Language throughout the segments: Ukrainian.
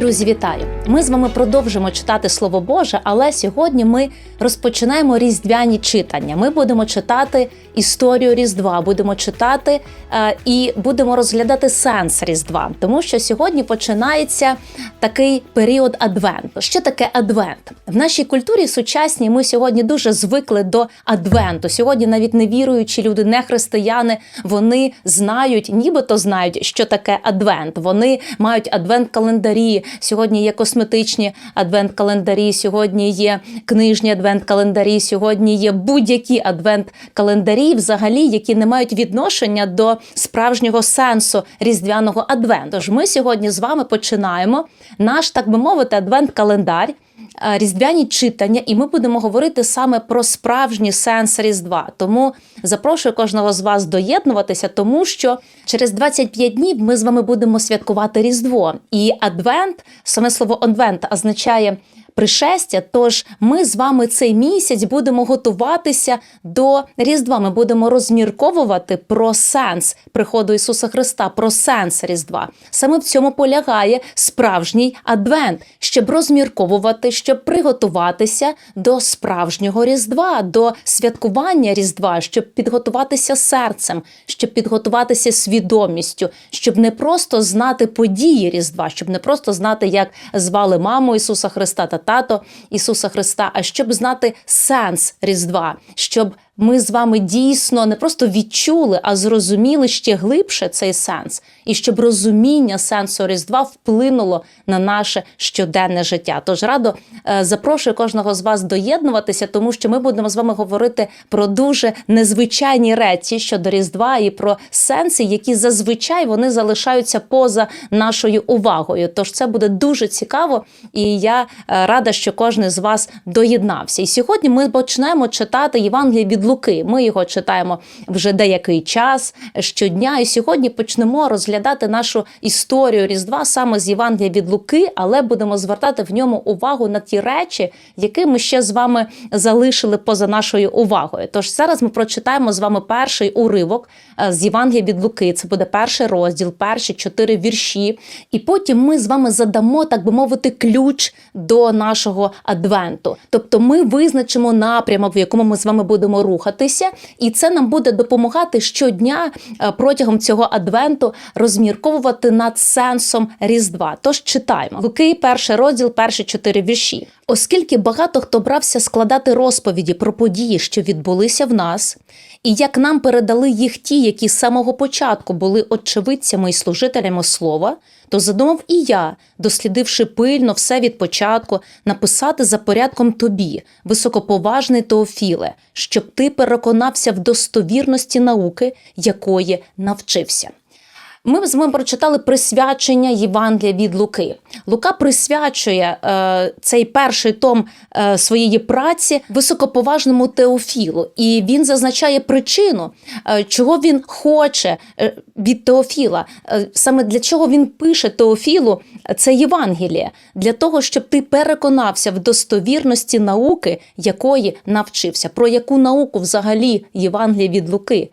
Друзі, вітаю! Ми з вами продовжимо читати Слово Боже, але сьогодні ми розпочинаємо різдвяні читання. Ми будемо читати історію Різдва, будемо читати е, і будемо розглядати сенс Різдва, тому що сьогодні починається такий період Адвенту. Що таке Адвент? В нашій культурі сучасній ми сьогодні дуже звикли до Адвенту. Сьогодні навіть невіруючі люди, не християни, вони знають, нібито знають, що таке Адвент. Вони мають адвент-календарі. Сьогодні є косметичні адвент-календарі, сьогодні є книжні адвент-календарі, сьогодні є будь-які адвент-календарі, взагалі, які не мають відношення до справжнього сенсу різдвяного адвенту. Тож ми сьогодні з вами починаємо наш, так би мовити, адвент-календар. е, Різдвяні читання, і ми будемо говорити саме про справжній сенс Різдва. Тому запрошую кожного з вас доєднуватися, тому що через 25 днів ми з вами будемо святкувати Різдво. І Адвент, саме слово Адвент означає пришестя. Тож ми з вами цей місяць будемо готуватися до Різдва. Ми будемо розмірковувати про сенс приходу Ісуса Христа, про сенс Різдва. Саме в цьому полягає справжній адвент, щоб розмірковувати, щоб приготуватися до справжнього Різдва, до святкування Різдва, щоб підготуватися серцем, щоб підготуватися свідомістю, щоб не просто знати події Різдва, щоб не просто знати, як звали маму Ісуса Христа та тато Ісуса Христа, а щоб знати сенс Різдва, щоб ми з вами дійсно не просто відчули, а зрозуміли ще глибше цей сенс, і щоб розуміння сенсу Різдва вплинуло на наше щоденне життя. Тож радо е, запрошую кожного з вас доєднуватися, тому що ми будемо з вами говорити про дуже незвичайні речі щодо Різдва і про сенси, які зазвичай вони залишаються поза нашою увагою. Тож це буде дуже цікаво, і я е, рада, що кожен з вас доєднався. І сьогодні ми починаємо читати Євангеліє від Луки. Ми його читаємо вже деякий час щодня. І сьогодні почнемо розглядати нашу історію Різдва саме з Євангелія від Луки, але будемо звертати в ньому увагу на ті речі, які ми ще з вами залишили поза нашою увагою. Тож зараз ми прочитаємо з вами перший уривок е, з Євангелія від Луки. Це буде перший розділ, перші чотири вірші. І потім ми з вами задамо, так би мовити, ключ до нашого адвенту. Тобто ми визначимо напрямок, в якому ми з вами будемо рухатися, і це нам буде допомагати щодня е, протягом цього адвенту розмірковувати над сенсом Різдва. Тож читаємо Луки, перший розділ, перші чотири вірші. Оскільки багато хто брався складати розповіді про події, що відбулися в нас, і як нам передали їх ті, які з самого початку були очевидцями і служителями слова, то задумав і я, дослідивши пильно все від початку, написати за порядком тобі, високоповажний Теофіле, щоб ти переконався в достовірності науки, якої навчився. Ми з вами прочитали присвячення Євангелія від Луки. Лука присвячує е, цей перший том е, своєї праці високоповажному Теофілу, і він зазначає причину, е, чого він хоче е, від Теофіла. Е, саме для чого він пише Теофілу це Євангеліє, для того, щоб ти переконався в достовірності науки, якої навчився. Про яку науку взагалі Євангеліє від Луки?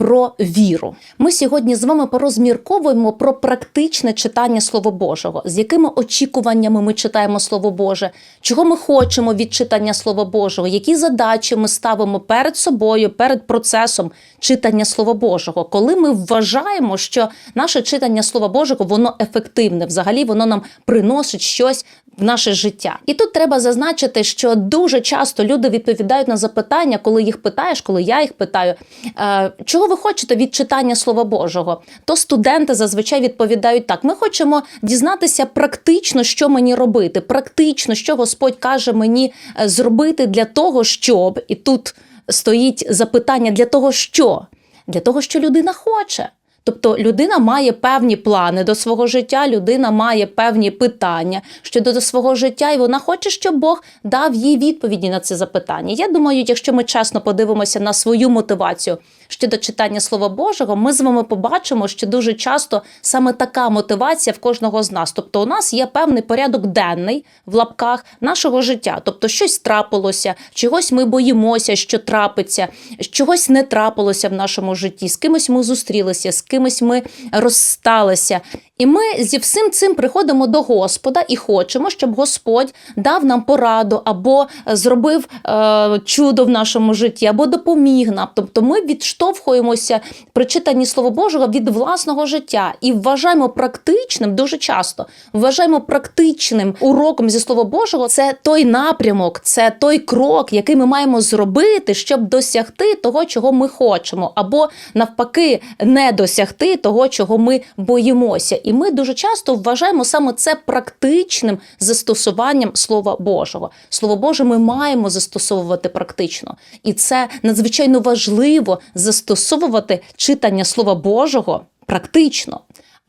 Про віру. Ми сьогодні з вами порозмірковуємо про практичне читання Слова Божого, з якими очікуваннями ми читаємо Слово Боже, чого ми хочемо від читання Слова Божого, які задачі ми ставимо перед собою, перед процесом читання Слова Божого, коли ми вважаємо, що наше читання Слова Божого воно ефективне, взагалі воно нам приносить щось в наше життя. І тут треба зазначити, що дуже часто люди відповідають на запитання, коли їх питаєш, коли я їх питаю, е, чого ви хочете від читання Слова Божого? То студенти зазвичай відповідають так: ми хочемо дізнатися практично, що мені робити, практично, що Господь каже мені е, зробити для того, щоб і тут стоїть запитання для того, що? Для того, що людина хоче. Тобто людина має певні плани до свого життя, людина має певні питання щодо до свого життя, і вона хоче, щоб Бог дав їй відповіді на це запитання. Я думаю, якщо ми чесно подивимося на свою мотивацію щодо читання Слова Божого, ми з вами побачимо, що дуже часто саме така мотивація в кожного з нас. Тобто, у нас є певний порядок денний в лапках нашого життя. Тобто, щось трапилося, чогось ми боїмося, що трапиться, чогось не трапилося в нашому житті. З кимось ми зустрілися, з кимось ми розсталися. І ми зі всім цим приходимо до Господа і хочемо, щоб Господь дав нам пораду або зробив е, чудо в нашому житті, або допоміг нам. Тобто ми відштовхуємося при читанні Слова Божого від власного життя і вважаємо практичним дуже часто. Вважаємо практичним уроком зі Слова Божого це той напрямок, це той крок, який ми маємо зробити, щоб досягти того, чого ми хочемо, або навпаки, не досягти того, чого ми боїмося. І ми дуже часто вважаємо саме це практичним застосуванням Слова Божого. Слово Боже, ми маємо застосовувати практично, і це надзвичайно важливо застосовувати читання Слова Божого практично.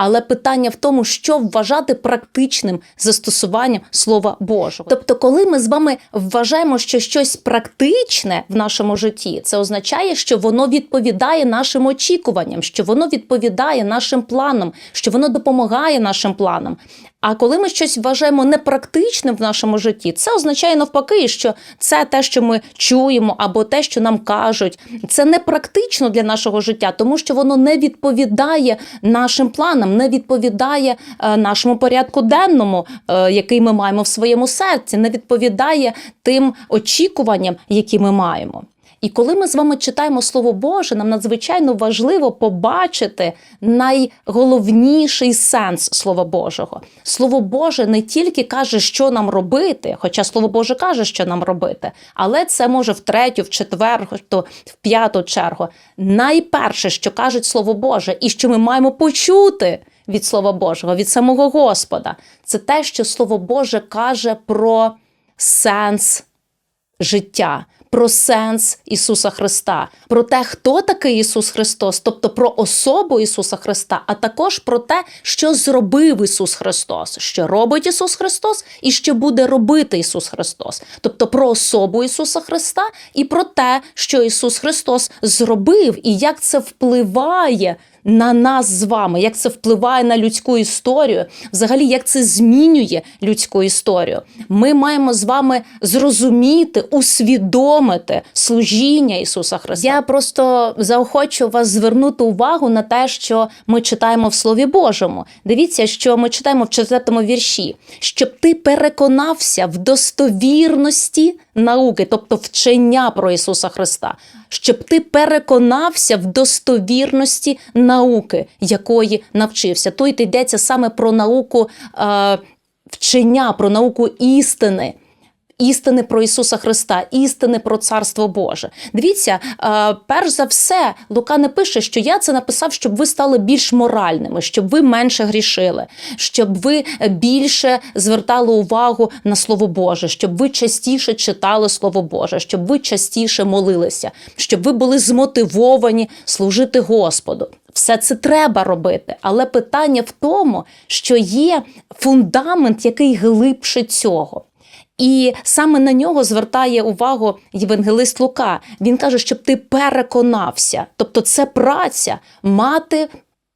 Але питання в тому, що вважати практичним застосуванням Слова Божого. Тобто, коли ми з вами вважаємо, що щось практичне в нашому житті, це означає, що воно відповідає нашим очікуванням, що воно відповідає нашим планам, що воно допомагає нашим планам. А коли ми щось вважаємо непрактичним в нашому житті, це означає навпаки, що це те, що ми чуємо, або те, що нам кажуть, це не практично для нашого життя, тому що воно не відповідає нашим планам, не відповідає е, нашому порядку денному, е, який ми маємо в своєму серці, не відповідає тим очікуванням, які ми маємо. І коли ми з вами читаємо Слово Боже, нам надзвичайно важливо побачити найголовніший сенс Слова Божого. Слово Боже не тільки каже, що нам робити, хоча Слово Боже каже, що нам робити, але це може в третю, в четверту, в п'яту чергу. Найперше, що каже Слово Боже, і що ми маємо почути. Від Слова Божого, від самого Господа, це те, що Слово Боже каже про сенс життя, про сенс Ісуса Христа, про те, хто такий Ісус Христос, тобто про особу Ісуса Христа, а також про те, що зробив Ісус Христос, що робить Ісус Христос і що буде робити Ісус Христос, тобто про особу Ісуса Христа і про те, що Ісус Христос зробив, і як це впливає. На нас з вами, як це впливає на людську історію, взагалі, як це змінює людську історію. Ми маємо з вами зрозуміти, усвідомити служіння Ісуса Христа. Я просто заохочу вас звернути увагу на те, що ми читаємо в Слові Божому. Дивіться, що ми читаємо в четвертому вірші, щоб ти переконався в достовірності науки, тобто вчення про Ісуса Христа, щоб ти переконався в достовірності науки, якої навчився. Тут йдеться саме про науку е, вчення, про науку істини. Істини про Ісуса Христа, істини про Царство Боже. Дивіться, е, перш за все, Лука не пише, що я це написав, щоб ви стали більш моральними, щоб ви менше грішили, щоб ви більше звертали увагу на Слово Боже, щоб ви частіше читали Слово Боже, щоб ви частіше молилися, щоб ви були змотивовані служити Господу. Все це треба робити, але питання в тому, що є фундамент, який глибше цього. І саме на нього звертає увагу євангелист Лука. Він каже, щоб ти переконався. Тобто, це праця мати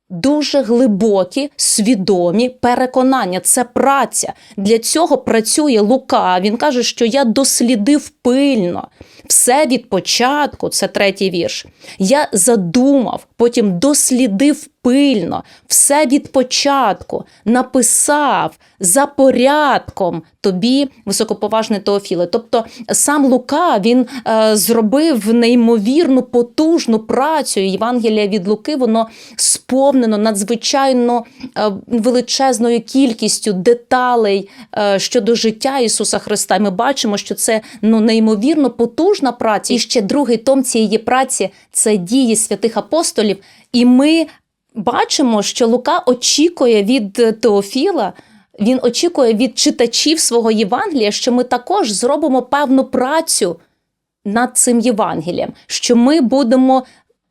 дуже глибокі, свідомі переконання. Це праця. Для цього працює Лука. Він каже, що я дослідив пильно. Все від початку, це третій вірш. Я задумав, потім дослідив пильно, все від початку, написав за порядком тобі, високоповажний Теофіле. Тобто сам Лука він е, зробив неймовірну потужну працю. Євангелія від Луки, воно сповнено надзвичайно е, величезною кількістю деталей е, щодо життя Ісуса Христа. Ми бачимо, що це ну неймовірно потужна праця. І ще другий том цієї праці це дії святих апостолів. І ми бачимо, що Лука очікує від Теофіла. Він очікує від читачів свого Євангелія, що ми також зробимо певну працю над цим Євангелієм, що ми будемо.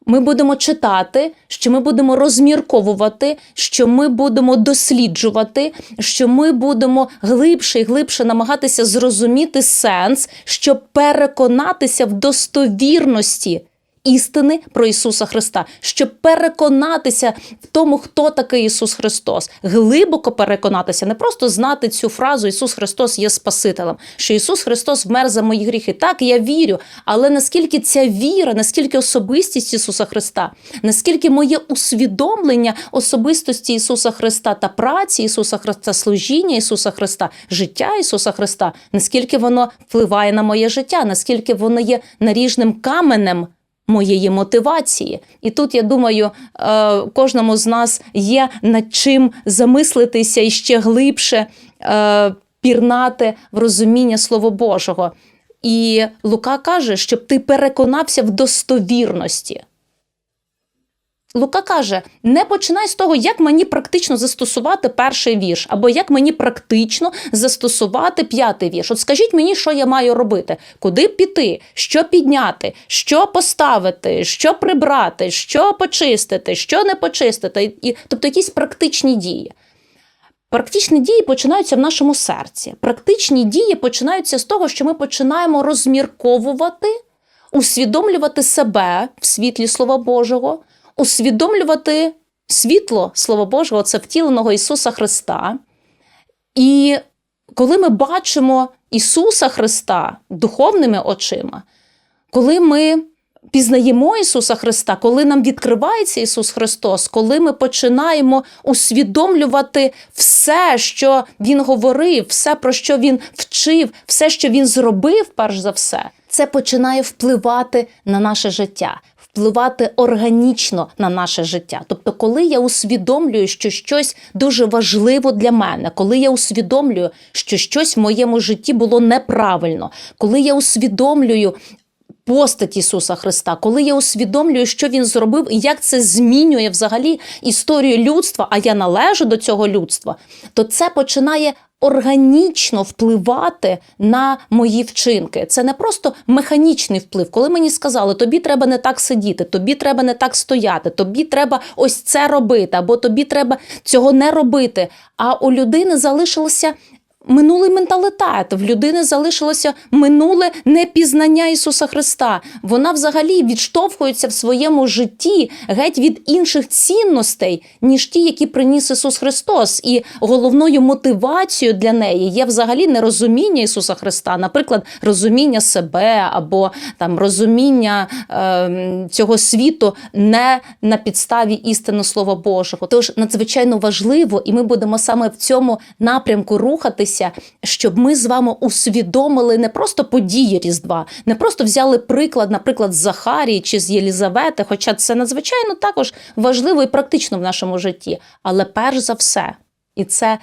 Ми будемо читати, що ми будемо розмірковувати, що ми будемо досліджувати, що ми будемо глибше і глибше намагатися зрозуміти сенс, щоб переконатися в достовірності істини про Ісуса Христа, щоб переконатися в тому, хто такий Ісус Христос, глибоко переконатися, не просто знати цю фразу Ісус Христос є Спасителем, що Ісус Христос вмер за мої гріхи. Так, я вірю, але наскільки ця віра, наскільки особистість Ісуса Христа, наскільки моє усвідомлення особистості Ісуса Христа та праці Ісуса Христа, служіння Ісуса Христа, життя Ісуса Христа, наскільки воно впливає на моє життя, наскільки воно є наріжним каменем моєї мотивації. І тут я думаю, е, кожному з нас є над чим замислитися і ще глибше е, пірнати в розуміння Слова Божого. І Лука каже, щоб ти переконався в достовірності. Лука каже: не починай з того, як мені практично застосувати перший вірш, або як мені практично застосувати п'ятий вірш. От скажіть мені, що я маю робити, куди піти, що підняти, що поставити, що прибрати, що почистити, що не почистити, і тобто якісь практичні дії. Практичні дії починаються в нашому серці. Практичні дії починаються з того, що ми починаємо розмірковувати, усвідомлювати себе в світлі Слова Божого, усвідомлювати світло Слова Божого, це втіленого Ісуса Христа. І коли ми бачимо Ісуса Христа духовними очима, коли ми пізнаємо Ісуса Христа, коли нам відкривається Ісус Христос, коли ми починаємо усвідомлювати все, що Він говорив, все, про що Він вчив, все, що Він зробив, перш за все, це починає впливати на наше життя. Впливати органічно на наше життя. Тобто, коли я усвідомлюю, що щось дуже важливо для мене, коли я усвідомлюю, що щось в моєму житті було неправильно, коли я усвідомлюю постать Ісуса Христа, коли я усвідомлюю, що Він зробив і як це змінює взагалі історію людства, а я належу до цього людства, то це починає органічно впливати на мої вчинки. Це не просто механічний вплив. Коли мені сказали, тобі треба не так сидіти, тобі треба не так стояти, тобі треба ось це робити, або тобі треба цього не робити. А у людини залишилося. Минулий менталітет в людини залишилося минуле непізнання Ісуса Христа. Вона взагалі відштовхується в своєму житті геть від інших цінностей, ніж ті, які приніс Ісус Христос. І головною мотивацією для неї є взагалі не розуміння Ісуса Христа, наприклад, розуміння себе або там розуміння е, цього світу не на підставі істини Слова Божого. Тож надзвичайно важливо, і ми будемо саме в цьому напрямку рухатися щоб ми з вами усвідомили не просто події Різдва, не просто взяли приклад, наприклад, з Захарії чи з Єлізавети, хоча це надзвичайно також важливо і практично в нашому житті. Але перш за все, і це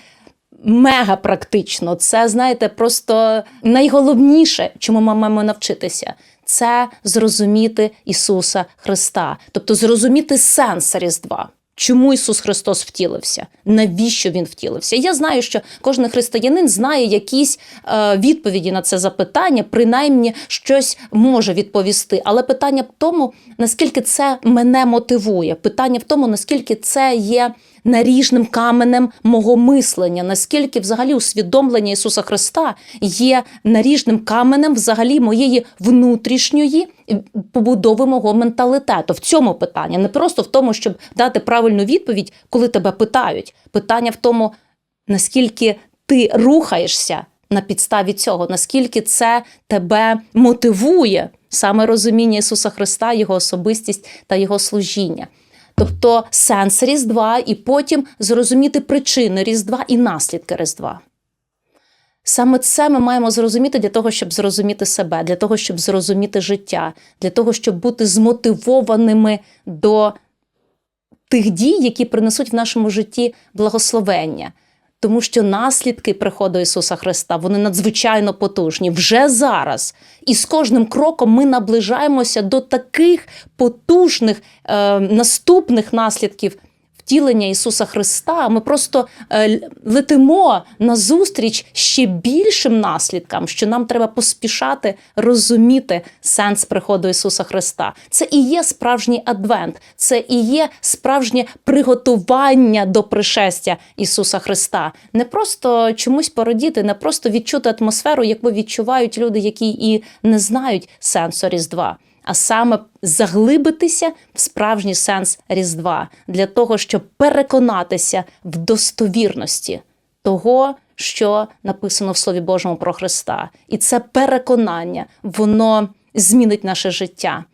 мега практично, це, знаєте, просто найголовніше, чому ми маємо навчитися. Це зрозуміти Ісуса Христа, тобто зрозуміти сенс Різдва. Чому Ісус Христос втілився? Навіщо Він втілився? Я знаю, що кожен християнин знає якісь е, відповіді на це запитання, принаймні щось може відповісти. Але питання в тому, наскільки це мене мотивує. Питання в тому, наскільки це є наріжним каменем мого мислення, наскільки взагалі усвідомлення Ісуса Христа є наріжним каменем взагалі моєї внутрішньої побудови мого менталітету. В цьому питання не просто в тому, щоб дати правильну відповідь, коли тебе питають. Питання в тому, наскільки ти рухаєшся на підставі цього, наскільки це тебе мотивує саме розуміння Ісуса Христа, Його особистість та Його служіння. Тобто сенс Різдва, і потім зрозуміти причини Різдва і наслідки Різдва. Саме це ми маємо зрозуміти для того, щоб зрозуміти себе, для того, щоб зрозуміти життя, для того, щоб бути змотивованими до тих дій, які принесуть в нашому житті благословення. Тому що наслідки приходу Ісуса Христа вони надзвичайно потужні вже зараз. І з кожним кроком ми наближаємося до таких потужних е, наступних наслідків втілення Ісуса Христа. Ми просто е, летимо назустріч ще більшим наслідкам, що нам треба поспішати розуміти сенс приходу Ісуса Христа. Це і є справжній адвент, це і є справжнє приготування до пришестя Ісуса Христа. Не просто чомусь породіти, не просто відчути атмосферу, яку відчувають люди, які і не знають сенсу Різдва. А саме заглибитися в справжній сенс Різдва для того, щоб переконатися в достовірності того, що написано в Слові Божому про Христа. І це переконання, воно змінить наше життя.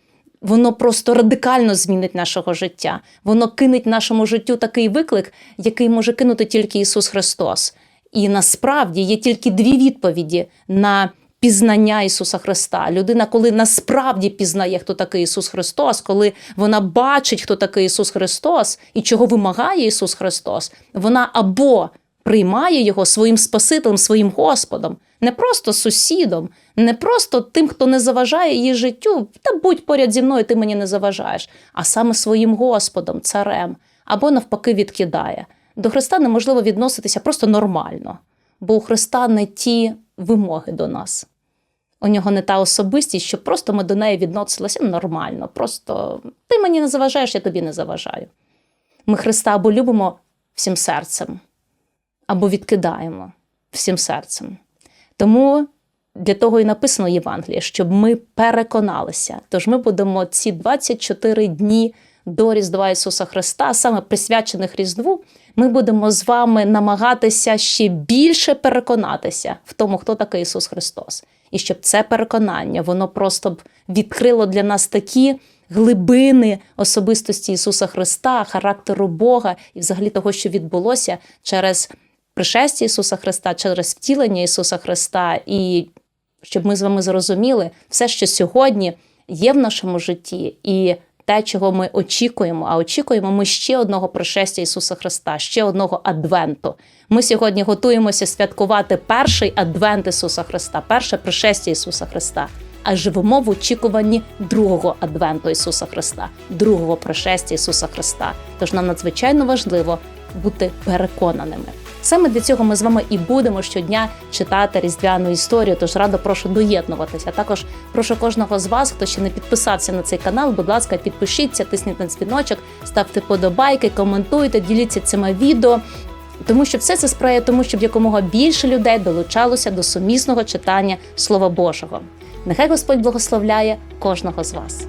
Воно просто радикально змінить нашого життя. Воно кинеть нашому життю такий виклик, який може кинути тільки Ісус Христос. І насправді є тільки дві відповіді на пізнання Ісуса Христа. Людина, коли насправді пізнає, хто такий Ісус Христос, коли вона бачить, хто такий Ісус Христос і чого вимагає Ісус Христос, вона або приймає його своїм Спасителем, своїм Господом, не просто сусідом, не просто тим, хто не заважає її життю, та будь поряд зі мною, ти мені не заважаєш, а саме своїм Господом, царем, або навпаки відкидає. До Христа неможливо відноситися просто нормально, бо у Христа не ті вимоги до нас. У нього не та особистість, що просто ми до неї відносилися нормально. Просто ти мені не заважаєш, я тобі не заважаю. Ми Христа або любимо всім серцем, або відкидаємо всім серцем. Тому для того і написано Євангеліє, щоб ми переконалися. Тож ми будемо ці 24 дні до Різдва Ісуса Христа, саме присвячених Різдву, ми будемо з вами намагатися ще більше переконатися в тому, хто такий Ісус Христос. І щоб це переконання, воно просто б відкрило для нас такі глибини особистості Ісуса Христа, характеру Бога і взагалі того, що відбулося через пришестя Ісуса Христа, через втілення Ісуса Христа, і щоб ми з вами зрозуміли все, що сьогодні є в нашому житті, і те, чого ми очікуємо. А очікуємо ми ще одного пришестя Ісуса Христа, ще одного адвенту. Ми сьогодні готуємося святкувати перший адвент Ісуса Христа, перше пришестя Ісуса Христа. А живемо в очікуванні другого адвенту Ісуса Христа, другого пришестя Ісуса Христа. Тож нам надзвичайно важливо бути переконаними. Саме для цього ми з вами і будемо щодня читати різдвяну історію. Тож радо прошу доєднуватися. Також прошу кожного з вас, хто ще не підписався на цей канал. Будь ласка, підпишіться, тисніть на дзвіночок, ставте подобайки, коментуйте, діліться цими відео. Тому що все це сприяє тому, щоб якомога більше людей долучалося до сумісного читання Слова Божого. Нехай Господь благословляє кожного з вас.